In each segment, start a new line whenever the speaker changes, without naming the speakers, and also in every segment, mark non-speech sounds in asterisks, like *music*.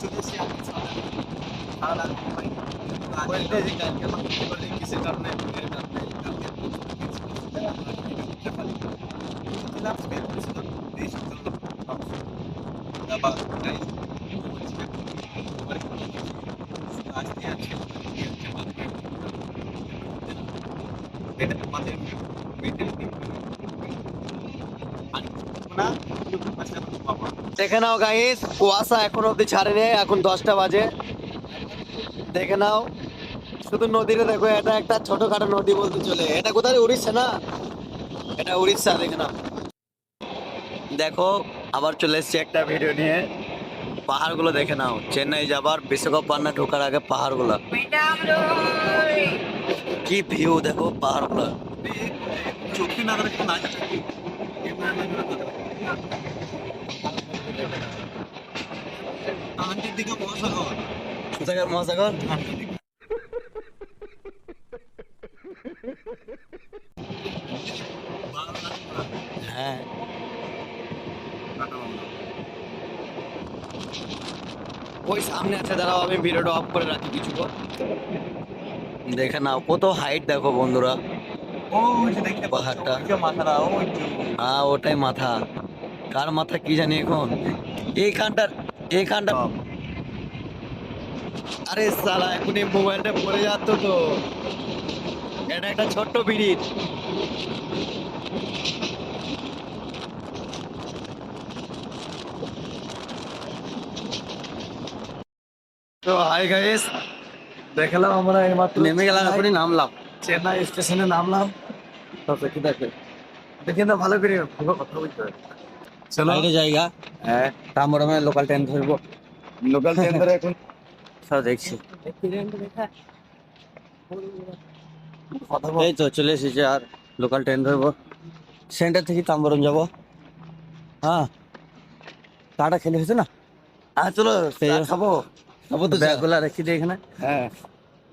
চলে এসেছি আমি সারা রাত ঘুমাই
দেখে নাও গাইস কুয়াশা এখন অব্দি ছাড়েনি, এখন দশটা বাজে। দেখে নাও, শুধু নদীরে দেখো, এটা একটা ছোটখাটো নদী বলতে চলে। এটা কোথায়? উড়িষ্যা না? এটা উড়িষ্যা, দেখে নাও। দেখো, আবার চলে এসছি একটা ভিডিও নিয়ে। পাহাড়গুলো দেখে নাও। চেন্নাই যাবার বিশ্বকাপ পান্না ঢোকার আগে পাহাড়গুলো। কি ভিউ দেখো পাহাড়গুলো।
চোখে না ধরে কোন আছে আন্টির দিকে মহাসাগর
কোথাকার মহাসাগর। হ্যাঁ। ওই সামনে আছে দাঁড়াও আমি ভিডিওটা অফ করে রাখি কিছু দেখে নাও কত হাইট দেখো বন্ধুরা। পাহাড়টা। হ্যাঁ ওটাই মাথা। কার মাথা কি জানি এখন? এইখানটার এইখানটা আরে সালা এখন এই মোবাইলটা পড়ে যাচ্ছে তো। এটা একটা ছোট্ট ব্রিজ তো হাই গাইস দেখলাম আমরা এইমাত্র
নেমে গেলাম এখনই নামলাম।
চেন্নাই স্টেশনে নামলাম। তারপরে কি দেখে দেখে না ভালো করে পুরো কথা বলতে হবে। চলো।
জায়গা।
হ্যাঁ।
তারপরে লোকাল ট্রেন ধরবো।
লোকাল ট্রেন ধরে এখন
সব দেখছি।
কথা বল
এই তো চলে এসেছি আর লোকাল ট্রেন ধরবো। সেন্টার থেকে তাম্বরম যাব। হ্যাঁ। চাটা খেলে হয়েছে না?
হ্যাঁ চলো খাব। খাব তো।
ব্যাগগুলো রেখে দিই এখানে।
হ্যাঁ।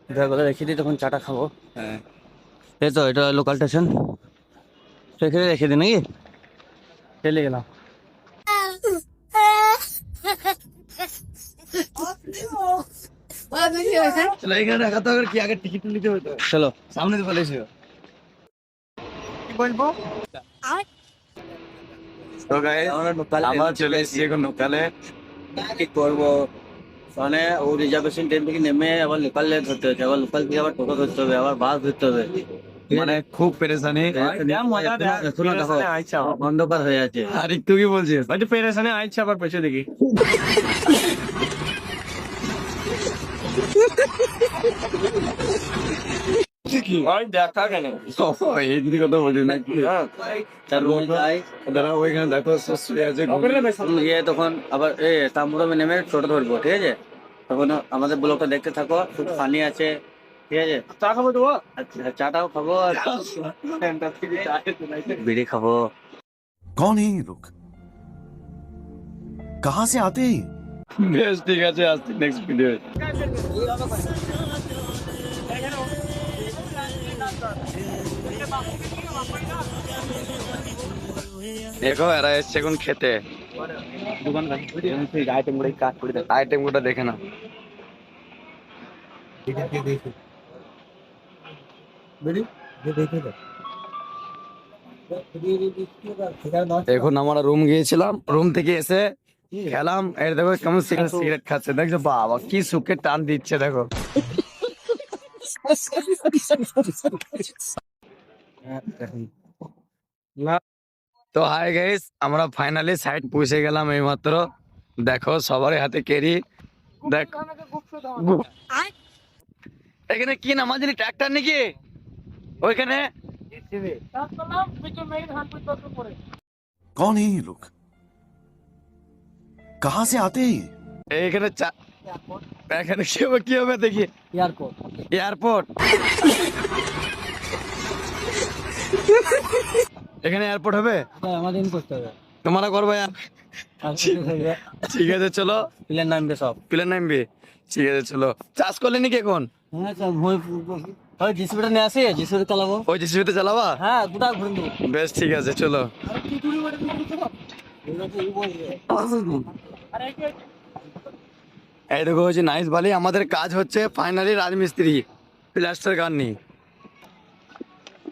ব্যাগগুলো রেখে দিই তখন চাটা খাব।
হ্যাঁ।
এই তো এটা লোকাল স্টেশন সেখানে রেখে দিই নাকি? চলে গেলাম।
চলো এখানে রাখা তো কি আগে টিকিট নিতে হতো
চলো।
সামনে তো বলেছ কি বলব? তো গাইস
আমরা
চলে এসেছি এখন লোকালে
কি করব? মানে ও রিজার্ভেশন ট্রেন থেকে নেমে আবার লোকাল ধরতে হচ্ছে। আবার লোকাল থেকে আবার টোটো ধরতে হবে আবার বাস ধরতে হবে।
মানে খুব পেরেশানি।
অন্ধকার হয়ে আছে।
আর একটু কি বলছিস?
পেরেশানে আইছে আবার পেছে দেখি ওই দেখা কেন
হিন্দি কথা বলছিস না
তার রুমে যাই
দাঁড়া ওইখানে দেখো শুয়ে আছে
গিয়ে হ্যাঁ। আমাদের ব্লগটা দেখতে থাকো খুব ফানি আছে ঠিক আছে?
চা খাব তো
আচ্ছা চাটাও খাব বিড়ি খাব।
কন লোক কাহা সে আতে
বেশ, ঠিক আছে, আসছি নেক্সট ভিডিও দেখো, এরা এসছে এখন খেতে।
আইটেম দেখে
না এখন আমরা রুম গিয়েছিলাম। রুম থেকে এসে খেলাম এর দেখো কেমন *laughs* সিগারেট সিগারেট খাচ্ছে দেখছো বাবা কি সুখে টান দিচ্ছে দেখো তো হাই গাইস আমরা ফাইনালি সাইড পৌঁছে গেলাম এইমাত্র দেখো সবার হাতে কেরি দেখ এখানে কি নাম জানি ট্রাক্টর নাকি ওইখানে
कौन है ये लोग कहां से आते हैं ये?
এইখানে চা- এখানে কি হবে কি হবে দেখি
এয়ারপোর্ট
এয়ারপোর্ট এখানে এয়ারপোর্ট হবে
আমাদের ইন করতে হবে
তোমরা করবে ঠিক আছে চলো
প্লেন নামবে সব
প্লেন নামবি ঠিক আছে চলো চাষ করলে নাকি এখন
হ্যাঁ সব ওই জিসিবিটা নিয়ে আসি জিসিবিটা চালাবো
ওই জিসিবিতে চালাবা
হ্যাঁ গোটা ঘুরে দেবো
বেশ ঠিক আছে চলো
আরে
এই দেখো হচ্ছে নাইস বালি। আমাদের কাজ হচ্ছে ফাইনালি রাজমিস্ত্রি প্লাস্টার গান্নি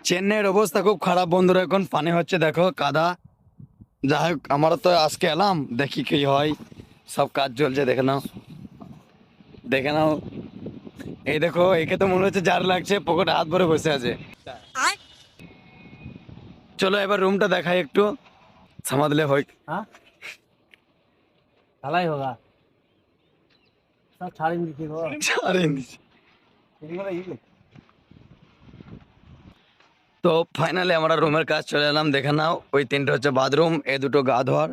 চেন্নাইয়ের অবস্থা খুব খারাপ বন্ধুরা এখন পানি হচ্ছে দেখো কাদা। যাই হোক আমরা তো আজকে এলাম দেখি কি হয়। সব কাজ চলছে দেখে নাও। দেখে নাও। এই দেখো একে তো মনে হচ্ছে জার লাগছে পকেটে হাত ভরে বসে আছে। চলো এবার রুমটা দেখাই একটু। সামাদলে হয়?
ঢালাই হোগা। সব ছাড়িয়ে দিচ্ছি গো।
ছাড়েন তো ফাইনালি আমরা রুমের কাজ চলে এলাম দেখে নাও ওই তিনটে হচ্ছে বাথরুম এ দুটো গা ধোয়ার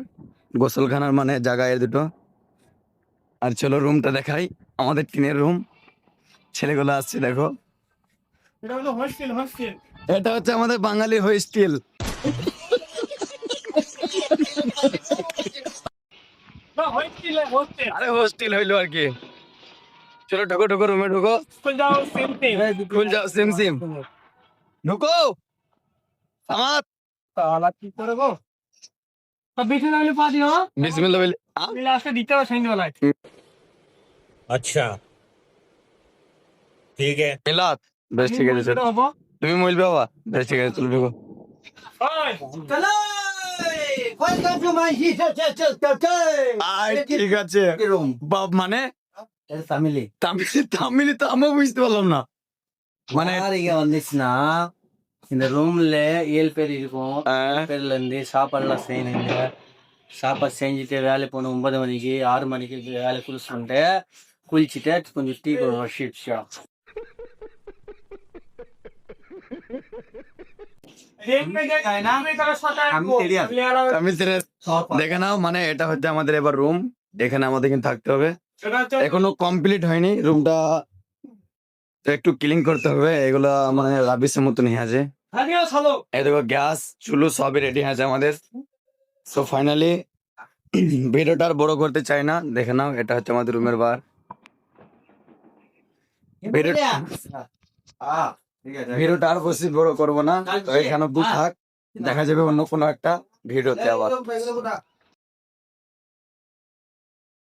গোসলখানার মানে জায়গা এ দুটো। আর চলো রুমটা দেখাই আমাদের টিনের রুম। ছেলেগুলো আসছে দেখো।
এটা হলো হোস্টেল হোস্টেল
এটা হচ্ছে আমাদের বাঙালি হোস্টেল *laughs* আরে হইল আর চলো ঢোকো ঢোকো
যাও সিম সিম
ঢোকো! আমার
তালা কি করে গো? বিসমিল্লাহ বলে পা দিও
বিসমিল্লাহ বলে
আমি লাস্টে
আচ্ছা। ঠিক আছে।
মিলাদ বেশ ঠিক আছে তুমি মিলবে বাবা বেশ ঠিক আছে চলবে
গো
চলো! ঠিক আছে। বাপ মানে?
তামিলি
তামিলি তামিলি তো আমিও বুঝতে পারলাম না। মানে
வந்துச்சுன்னா இந்த ரூம்ல ஏழு பேர் இருக்கும்। பேர்ல இருந்து சாப்பாடுலாம் செய்யணுங்க। சாப்பாடு செஞ்சுட்டு வேலை போகணும். ஒன்பது மணிக்கு ஆறு மணிக்கு வேலை குளிச்சுட்டு குளிச்சுட்டு கொஞ்சம் டீ
குடிச்சா দেখ
নাও মানে এটা হচ্ছে আমাদের এবার রুম এখানে আমাদের কিন্তু থাকতে হবে। এখনও কমপ্লিট হয়নি রুমটা একটু ক্লিন করতে হবে। এগুলা মানে রাবিসের আছে।
হারিয়া চলো
এই দেখো গ্যাস চুলো সবই রেডি আছে আমাদের। সো ফাইনালি ভিডিওটা আর বড় করতে চাই না। দেখে নাও এটা হচ্ছে আমাদের রুমের বার ভিডিও ভিডিওটা আর বেশি বড় করব না। তো এখানে দু থাক দেখা যাবে অন্য কোনো একটা ভিডিওতে আবার।